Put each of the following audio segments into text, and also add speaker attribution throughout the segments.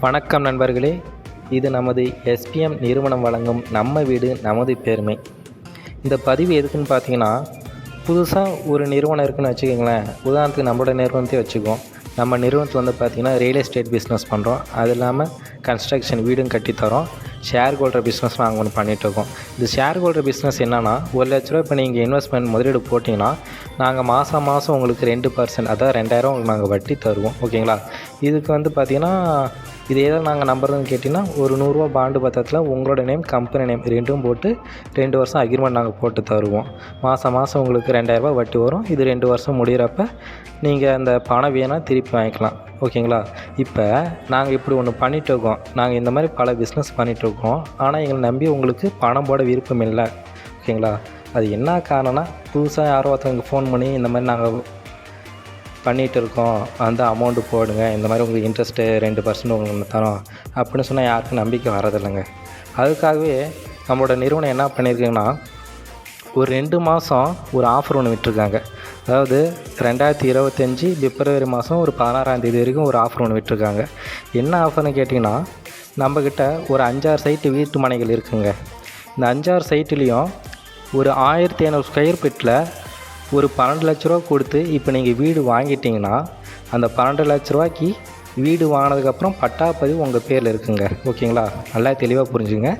Speaker 1: வணக்கம் நண்பர்களே. இது நமது எஸ்பிஎம் நிறுவனம் வழங்கும் நம்ம வீடு நமது பெருமை. இந்த பதிவு எதுக்குன்னு பார்த்தீங்கன்னா புதுசாக ஒரு நிறுவனம் இருக்குன்னு வச்சுக்கோங்களேன். உதாரணத்துக்கு நம்மளோட நிறுவனத்தையே வச்சுக்குவோம். நம்ம நிறுவனத்தில் வந்து பார்த்திங்கன்னா ரியல் எஸ்டேட் பிஸ்னஸ் பண்ணுறோம் அது இல்லாமல் கன்ஸ்ட்ரக்ஷன் வீடும் கட்டித்தரோம். ஷேர் ஹோல்டர் பிஸ்னஸ் நாங்கள் ஒன்று பண்ணிகிட்ருக்கோம் இந்த ஷேர் ஹோல்டர் பிஸ்னஸ் என்னென்னா ஒரு லட்ச ரூபா இப்போ நீங்கள் இன்வெஸ்ட்மெண்ட் முதலீடு போட்டிங்கன்னா நாங்கள் மாதம் மாதம் உங்களுக்கு ரெண்டு பர்சன்ட் அதாவது ரெண்டாயிரம் உங்களுக்கு நாங்கள் வட்டி தருவோம். ஓகேங்களா? இதுக்கு வந்து பார்த்திங்கன்னா இது எதை நாங்கள் நம்புறதுன்னு கேட்டிங்கன்னா ஒரு நூறுரூவா பாண்டு பத்திரத்தில் உங்களோட நேம் கம்பெனி நேம் ரெண்டும் போட்டு ரெண்டு வருஷம் அக்ரிமெண்ட் நாங்கள் போட்டு தருவோம். மாதம் மாதம் உங்களுக்கு ரெண்டாயிரரூபா வட்டி வரும். இது ரெண்டு வருஷம் முடிகிறப்ப நீங்கள் அந்த பணம் வேணால் திருப்பி வாங்கிக்கலாம். ஓகேங்களா? இப்போ நாங்கள் இப்படி ஒன்று பண்ணிகிட்டு இருக்கோம் நாங்கள் இந்த மாதிரி பல பிஸ்னஸ் பண்ணிகிட்ருக்கோம் இருக்கோம் ஆனால் எங்களை நம்பி உங்களுக்கு பணம் போட விருப்பம் இல்லை. ஓகேங்களா? அது என்ன காரணம்னா புதுசாக யாரோ ஒருத்தவங்க ஃபோன் பண்ணி இந்த மாதிரி நாங்கள் பண்ணிகிட்டு இருக்கோம் அந்த அமௌண்ட்டு போடுங்க. இந்த மாதிரி உங்களுக்கு இன்ட்ரெஸ்ட்டு ரெண்டு பர்சன்ட் உங்களுக்கு தரோம். அப்படின்னு சொன்னால் யாருக்கும் நம்பிக்கை வரதில்லைங்க அதுக்காகவே நம்மளோட நிறுவனம் என்ன பண்ணியிருக்குங்கன்னா ஒரு ரெண்டு மாதம் ஒரு ஆஃபர் ஒன்று விட்டுருக்காங்க. அதாவது ரெண்டாயிரத்தி இருபத்தஞ்சி பிப்ரவரி மாதம் ஒரு பதினாறாம் தேதி வரைக்கும் ஒரு ஆஃபர் ஒன்று விட்டுருக்காங்க. என்ன ஆஃபர்னு கேட்டிங்கன்னா நம்மக்கிட்ட ஒரு அஞ்சாறு சைட்டு வீட்டு மனைகள் இருக்குங்க. இந்த அஞ்சாறு சைட்டுலேயும் ஒரு ஆயிரத்தி ஐநூறு ஸ்கொயர் ஃபீட்டில் ஒரு பன்னெண்டு லட்ச ரூபா கொடுத்து இப்போ நீங்கள் வீடு வாங்கிட்டிங்கன்னா அந்த பன்னெண்டு லட்ச ரூபாய்க்கு வீடு வாங்கினதுக்கப்புறம் பட்டா பதிவு உங்கள் பேரில் இருக்குங்க. ஓகேங்களா? நல்லா தெளிவாக புரிஞ்சுங்க.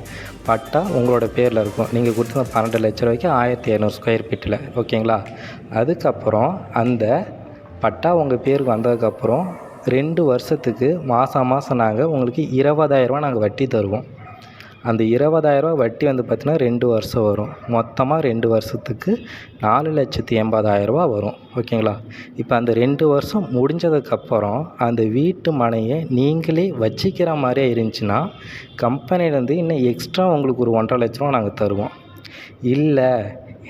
Speaker 1: பட்டா உங்களோட பேரில் இருக்கும். நீங்கள் கொடுத்த பன்னெண்டு லட்ச ரூபாய்க்கு ஆயிரத்தி இரநூறு ஸ்கொயர் ஃபீட்டில் ஓகேங்களா? அதுக்கப்புறம் அந்த பட்டா உங்கள் பேருக்கு வந்ததுக்கப்புறம் ரெண்டு வருஷத்துக்கு மாதம் மாதம் நாங்கள் உங்களுக்கு இருபதாயிரரூவா நாங்கள் வட்டி தருவோம். அந்த இருபதாயிரரூவா வட்டி வந்து பார்த்திங்கன்னா ரெண்டு வருஷம் வரும். மொத்தமாக ரெண்டு வருஷத்துக்கு நாலு லட்சத்தி எண்பதாயிரரூவா வரும். ஓகேங்களா? இப்போ அந்த ரெண்டு வருஷம் முடிஞ்சதுக்கப்புறம் அந்த வீட்டு மனையை நீங்களே வச்சிக்கிற மாதிரியே இருந்துச்சுன்னா கம்பெனிலேருந்து இன்னும் எக்ஸ்ட்ரா உங்களுக்கு ஒரு ஒன்றரை லட்ச ரூபா நாங்கள் தருவோம். இல்லை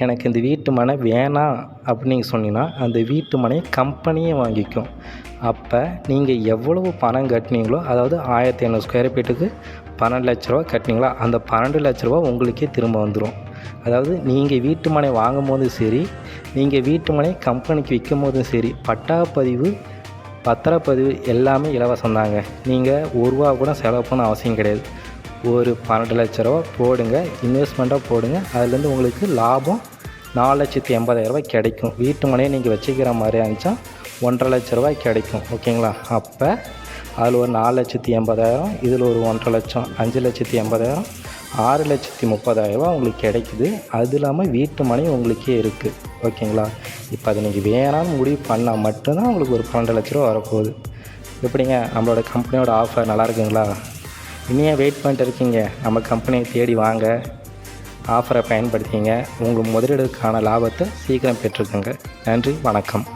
Speaker 1: எனக்கு இந்த வீட்டு மனை வேணாம் அப்படின்னு நீங்கள் சொன்னீங்கன்னா அந்த வீட்டு மனையை கம்பெனியே வாங்கிக்கும். அப்போ நீங்கள் எவ்வளவு பணம் கட்டினீங்களோ அதாவது ஆயிரத்தி ஐநூறு ஸ்கொயர் ஃபீட்டுக்கு பன்னெண்டு லட்ச ரூபா கட்டினீங்களா அந்த பன்னெண்டு லட்ச ரூபா உங்களுக்கே திரும்ப வந்துடும் அதாவது நீங்கள் வீட்டு மனை வாங்கும் போதும் சரி நீங்கள் வீட்டு மனை கம்பெனிக்கு விற்கும் போதும் சரி பட்டாப்பதிவு பத்திரப்பதிவு எல்லாமே இலவசம் தாங்க நீங்கள் ஒரு ரூபா கூட செலவு பண்ண அவசியம் கிடையாது. ஒரு பன்னெண்டு லட்ச ரூபா போடுங்க இன்வெஸ்ட்மெண்ட்டாக போடுங்க அதுலேருந்து உங்களுக்கு லாபம் நாலு லட்சத்தி எண்பதாயிரரூபா கிடைக்கும். வீட்டு மனையை நீங்கள் வச்சுக்கிற மாதிரி இருந்துச்சா ஒன்றரை லட்ச ரூபாய் கிடைக்கும். ஓகேங்களா? அப்போ அதில் ஒரு நாலு லட்சத்தி எண்பதாயிரம் இதில் ஒரு ஒன்றரை லட்சம் அஞ்சு லட்சத்தி எண்பதாயிரம் ஆறு லட்சத்தி முப்பதாயிரரூபா உங்களுக்கு கிடைக்குது. அது இல்லாமல் வீட்டு மனை உங்களுக்கே இருக்குது ஓகேங்களா? இப்போ அதை நீங்கள் வேணாம்னு முடிவு பண்ணால் மட்டும்தான் உங்களுக்கு ஒரு பன்னெண்டு லட்ச ரூபா வரப்போகுது. எப்படிங்க? நம்மளோட கம்பெனியோட ஆஃபர் நல்லா இருக்குங்களா? இனியே வெயிட் பண்ணிட்டு இருக்கீங்க. நம்ம கம்பெனியை தேடி வாங்க. ஆஃபரை பயன்படுத்திங்க. உங்கள் முதலீடுக்கான லாபத்தை சீக்கிரம் பெற்றுக்கோங்க. நன்றி வணக்கம்.